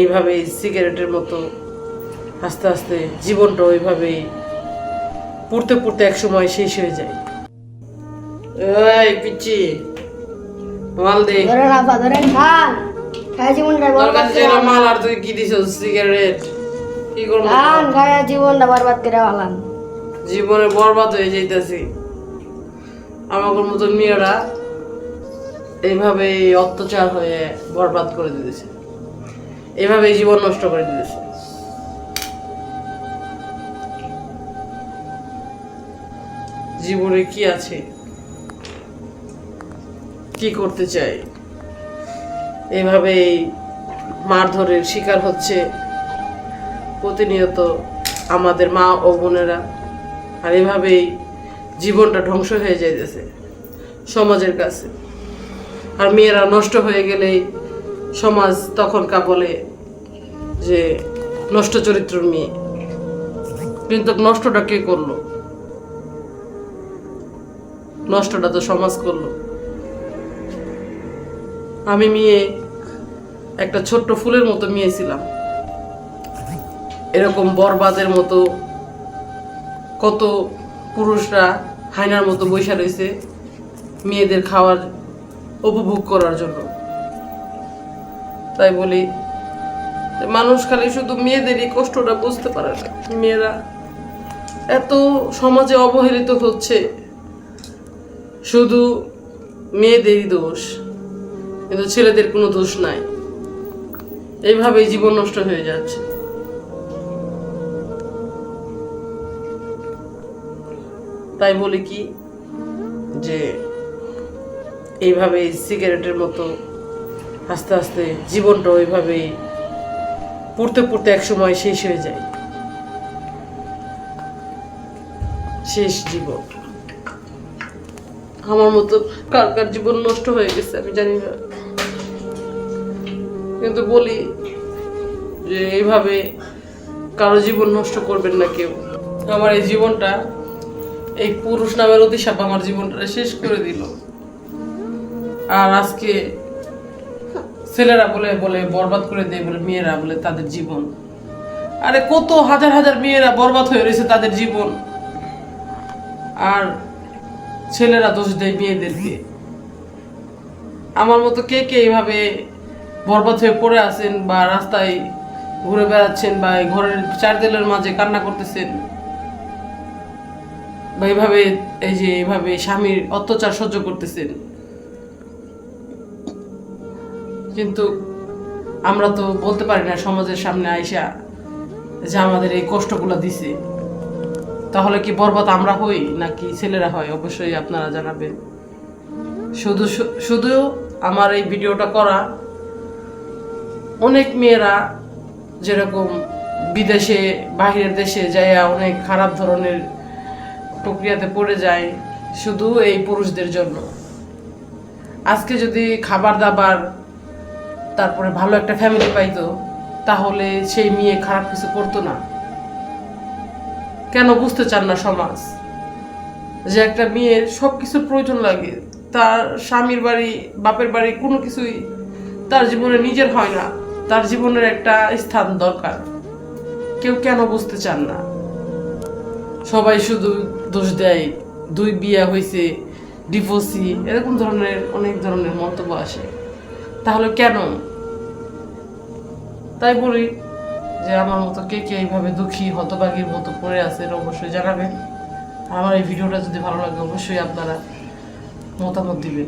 এইভাবেই সিগারেটের মতো আস্তে আস্তে জীবনটা ওইভাবেই পড়তে পড়তে এক সময় শেষ হয়ে যায়। এই পিচ্ছি মাল দে। মাল আর তুই কি সিগারেট। কি করব জীবনটা বরবাদ করে জীবনে বরবাদ হয়ে যাইতেছি। আমাদের মতন মেয়েরা এইভাবে অত্যাচার হয়ে বরবাদ করে দিতেছে। এইভাবে জীবন নষ্ট করে দিতেছে জীবনে কি আছে? কি করতে চাই? এভাবেই মারধরের শিকার হচ্ছে প্রতিনিয়ত আমাদের মা ও বোনেরা। আর এভাবেই জীবনটা ধ্বংস হয়ে যাইতেছে সমাজের কাছে। আর মেয়েরা নষ্ট হয়ে গেলেই সমাজ তখন কা বলে যে নষ্ট চরিত্রের মেয়ে। কিন্তু নষ্টটা কে করল? নষ্টটা তো সমাজ করল। আমি মেয়ে, একটা ছোট্ট ফুলের মতো মেয়ে ছিলাম। এরকম বরবাদের মতো কত পুরুষরা হায়নার মতো বৈশা রয়েছে মেয়েদের খাওয়ার, উপভোগ করার জন্য। তাই বলি মানুষ খালি শুধু মেয়েদেরই কষ্টটা বুঝতে পারে না। মেয়েরা এত সমাজে অবহেলিত হচ্ছে। শুধু মেয়েদেরই দোষ, কিন্তু ছেলেদের কোনো দোষ নাই। এইভাবেই জীবন নষ্ট হয়ে যাচ্ছে। তাই বলি কি, যে এইভাবে সিগারেটের মতো আস্তে আস্তে জীবনটা ওইভাবেই পড়তে পড়তে এক সময় শেষ হয়ে যায়। শেষ জীবন। আমার মতো কার কার জীবন নষ্ট হয়ে গেছে আমি জানি না। কিন্তু বলি যে এইভাবে কারও জীবন নষ্ট করবেন না কেউ। আমার এই জীবনটা, এই পুরুষ নামের অতিশাপ আমার জীবনটা শেষ করে দিল। আর আজকে ছেলেরা বলে বলে, বরবাদ করে দেয় বলে, মেয়েরা বলে তাদের জীবন। আরে কত হাজার হাজার মেয়েরা বরবাদ হয়ে রয়েছে তাদের জীবন। আর ছেলেরা দোষ দেয় মেয়েদেরকে। আমার মতো কে কে এইভাবে বরবাদ হয়ে পড়ে আছেন বা রাস্তায় ঘুরে বেড়াচ্ছেন বা ঘরের চার দেলের মাঝে কান্না করতেছেন? বা এইভাবে, এই যে এইভাবে স্বামীর অত্যাচার সহ্য করতেছেন? কিন্তু আমরা তো বলতে পারি না, সমাজের সামনে আইসা যে আমাদের এই কষ্টগুলো দিছে। তাহলে কি বরবাদ আমরা হই নাকি ছেলেরা হয়? অবশ্যই আপনারা জানাবেন। শুধু শুধু আমার এই ভিডিওটা করা, অনেক মেয়েরা যেরকম বিদেশে, বাহিরের দেশে যাইয়া অনেক খারাপ ধরনের প্রক্রিয়াতে পড়ে যায়, শুধু এই পুরুষদের জন্য। আজকে যদি খাবার দাবার তারপরে ভালো একটা ফ্যামিলি পাইতো, তাহলে সেই মেয়ে খারাপ কিছু করতো না। কেন বুঝতে চান না সমাজ? যে একটা মেয়ের সব কিছুর প্রয়োজন লাগে, তার স্বামীর বাড়ি, বাপের বাড়ি কোনো কিছুই তার জীবনে নিজের হয় না, তার জীবনের একটা স্থান দরকার। কেউ কেন বুঝতে চান না? সবাই শুধু দোষ দেয়, দুই বিয়া হয়েছে ডিভোর্সি এরকম ধরনের, অনেক ধরনের মন্তব্য আসে। তাহলে কেন? তাই বলি যে আমার মতো কে কে এইভাবে দুঃখী হতবাগীর মতো পড়ে আছে এটা অবশ্যই জানাবেন। আমার এই ভিডিওটা যদি ভালো লাগে, অবশ্যই আপনারা মতামত দিবেন।